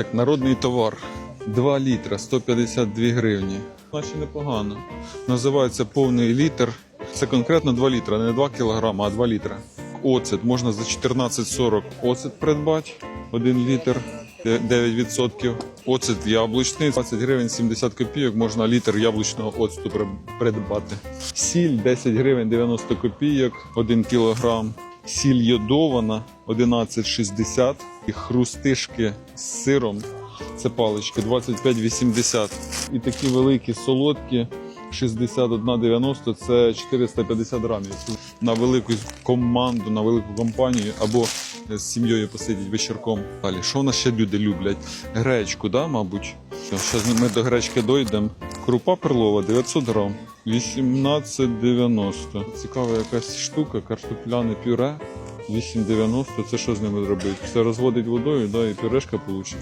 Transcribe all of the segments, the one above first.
Так, народний товар. 2 літра, 152 гривні. Наче непогано. Називається повний літр. Це конкретно 2 літра, не 2 кілограма, а 2 літра. Оцет можна за 14,40 оцет придбати. 1 літр, 9%. Оцет яблучний, 20 гривень 70 копійок. Можна літр яблучного оцту придбати. Сіль 10 гривень 90 копійок, 1 кілограм. Сіль йодована 11,60 і хрустишки з сиром. Це палички 25,80. І такі великі солодкі 61,90 це 450 грамів. На велику команду, на велику компанію або з сім'єю посидіть вечірком. Далі, що в нас ще люди люблять? Гречку, да, мабуть. Зараз ми до гречки дійдемо. Крупа перлова 900 грам. 18,90. Цікава якась штука, картопляне пюре. 8,90. Це що з ними зробити? Все розводить водою, да, і пюрешка вийде.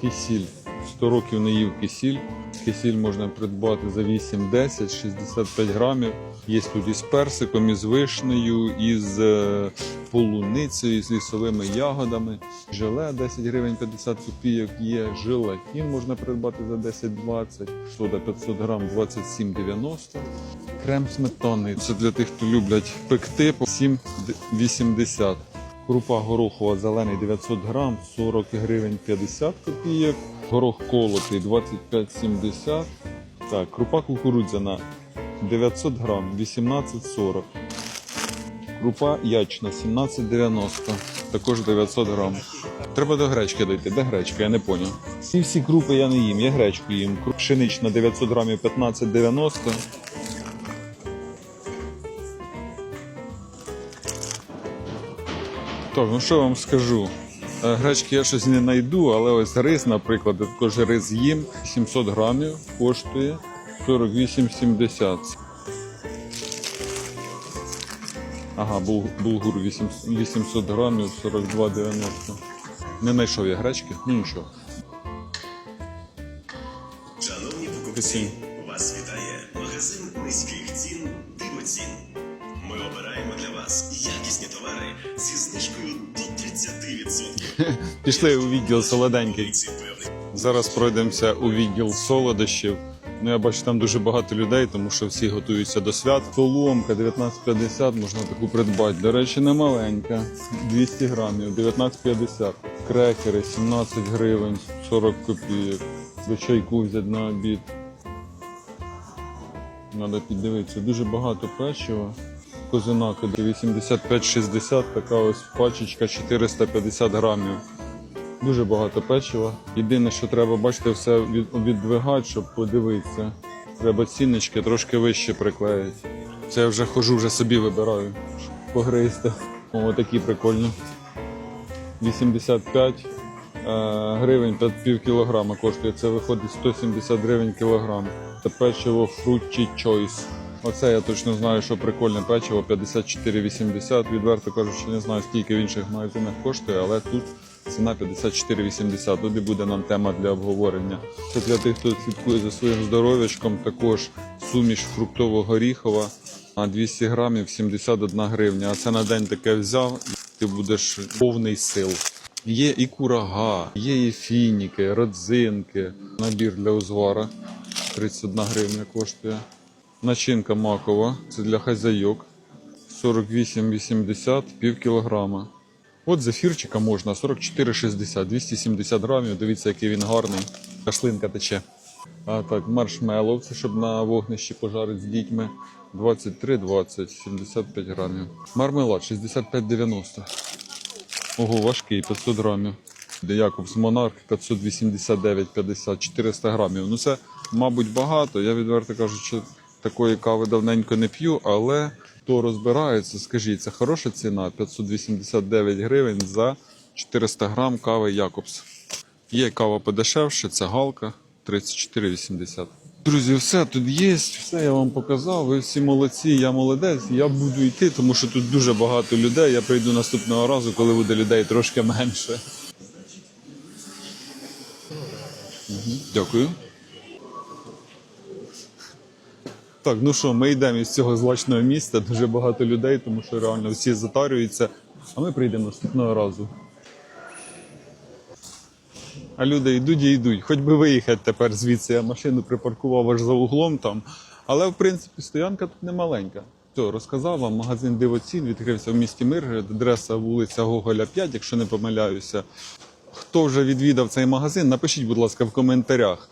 Кисіль. 100 років не їв кисіль. Кисіль можна придбати за 8-10, 65 грамів. Є тут із персиком, із вишнею, із е, полуницею, із лісовими ягодами. Желе 10 гривень 50 копійок є. Желатин можна придбати за 10-20. Сода 500 грам 27,90. Крем сметанний. Це для тих, хто люблять пекти по 7,80. Крупа горохова зелений 900 грам, 40 гривень 50 копійок. Горох колотий 25,70. Так, крупа кукурудзяна 900 грам, 18,40. Крупа ячна 17,90. Також 900 грам. Треба до гречки дойти. Де гречка? Я не поняв. Всі всі крупи я не їм, я гречку їм. Круп пшенична 900 грамів 15,90. Так, ну що вам скажу? Гречки я щось не знайду, але ось рис, наприклад, я також рис їм 700 грамів коштує 48,70. Ага, булгур 800 грамів 42,90. Не знайшов я гречки, ну нічого. Шановні покупці, вас вітає магазин низьких цін Дивоцін. Ми обираємо для вас якісні товари зі знижкою до 30%. Пішли у відділ солоденький. Зараз пройдемося у відділ солодощів. Ну, я бачу, там дуже багато людей, тому що всі готуються до свят. Соломка 19,50 можна таку придбати. До речі, не маленька. 200 грамів, 19,50. Крекери 17 гривень, 40 копійок. До чайку взяти на обід. Треба піддивитися. Дуже багато печива. Козинака 85-60, така ось пачечка 450 грамів. Дуже багато печива. Єдине, що треба, бачите, все віддвигати, щоб подивитися. Треба ціннички трошки вище приклеїти. Це я вже хожу, вже собі вибираю. Погризти. О, такі прикольні. 85 е, гривень та пів кілограма коштує. Це виходить 170 гривень кілограм. Це печиво Fruity Choice. Оце я точно знаю, що прикольне печиво 54,80. Відверто кажучи, не знаю, скільки в інших магазинах коштує, але тут ціна 54,80. Тут і буде нам тема для обговорення. Це для тих, хто слідкує за своїм здоров'ячком. Також суміш фруктово-горіхова. А 200 грамів 71 гривня. А це на день таке взяв, ти будеш повний сил. Є і курага, є і фініки, родзинки. Набір для узвара 31 гривня коштує. Начинка макова, це для хазяйок. 48,80, пів кілограма. От зефірчика можна 44,60, 270 грамів. Дивіться, який він гарний. Кашлинка тече. А так, маршмеллоу, це щоб на вогнищі пожарити з дітьми. 23,20, 75 грамів. Мармелад 65,90. Ого, важкий, 500 грамів. Якобс Монарх 589,50, 400 грамів. Ну це, мабуть, багато. Я відверто кажучи, такої кави давненько не п'ю, але хто розбирається, скажіть, це хороша ціна 589 гривень за 400 грам кави Якобс. Є кава подешевше, це галка 34,80. Друзі, все тут є, все я вам показав. Ви всі молодці, я молодець. Я буду йти, тому що тут дуже багато людей. Я прийду наступного разу, коли буде людей трошки менше. Дякую. Так, ну що, ми йдемо із цього злачного міста. Дуже багато людей, тому що реально всі затарюються. А ми прийдемо наступного разу. А люди йдуть і йдуть. Хоч би виїхати тепер звідси. Я машину припаркував аж за углом там. Але в принципі стоянка тут не маленька. Все, розказав вам, магазин Дивоцін відкрився в місті Миргород, адреса вулиця Гоголя 5, якщо не помиляюся. Хто вже відвідав цей магазин, напишіть, будь ласка, в коментарях,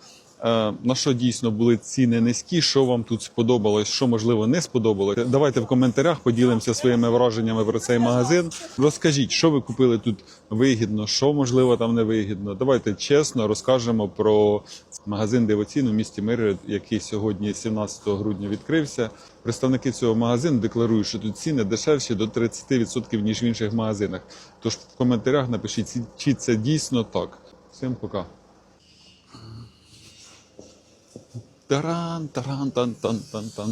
на що дійсно були ціни низькі, що вам тут сподобалось, що можливо не сподобалось. Давайте в коментарях поділимося своїми враженнями про цей магазин. Розкажіть, що ви купили тут вигідно, що можливо там не вигідно. Давайте чесно розкажемо про магазин Дивоцін у місті Миргород, який сьогодні, 17 грудня, відкрився. Представники цього магазину декларують, що тут ціни дешевші до 30%, ніж в інших магазинах. Тож в коментарях напишіть, чи це дійсно так. Всім пока. Таран, таран, тан, тан, тан, тан.